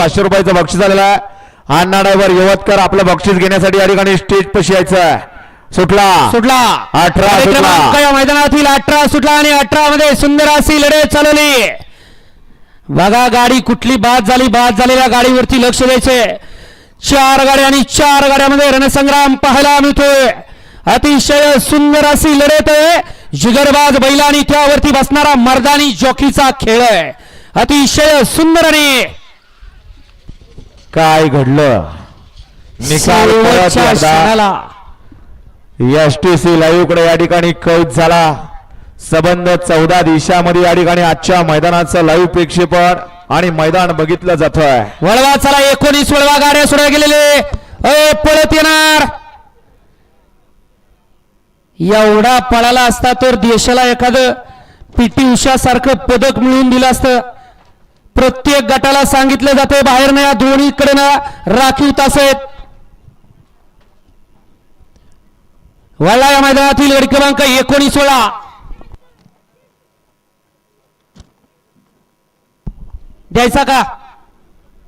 पाचशे रुपयाचं बक्षीस आलेलं आहे. अण्णा ड्रायव्हर यवतकर आपलं बक्षीस घेण्यासाठी या ठिकाणी स्टेज पशी यायचं सुटला. सुटला. अठरा या मैदानातील अठरा सुटला आणि अठरा मध्ये सुंदर अशी लढत चालवली बघा गाडी कुठली बाद झाली बाद झालेल्या गाडीवरती लक्ष द्यायचे. चार गाड्या आणि चार गाड्यामध्ये रणसंग्राम पाहायला मिळतोय. अतिशय सुंदर अशी लढत आहे. जिगरबाज बैला आणि त्यावरती बसणारा मर्दानी जॉकीचा खेळ आहे. अतिशय सुंदर आणि काय घडलं? निकाल एस टी सी लाईव्हकडे या ठिकाणी कैद झाला. संबंध चौदा दिवसामध्ये या ठिकाणी आजच्या मैदानाचं लाईव्ह प्रक्षेपण आणि मैदान बघितलं जातोय. वळवा चला एकोणीस वळवा गाड्या सोडा गेलेले. अय पळत येणार. एवढा पळाला असता तर देशाला एखादं पीटी उषा सारखं पदक मिळवून दिलं असतं. प्रत्येक गटाला सांगितलं जाते बाहेर ना दोन्हीकडे ना राखीव तास आहेत. वळला या मैदानातील गडी क्रमांक एकोणीस वळा द्यायचा का?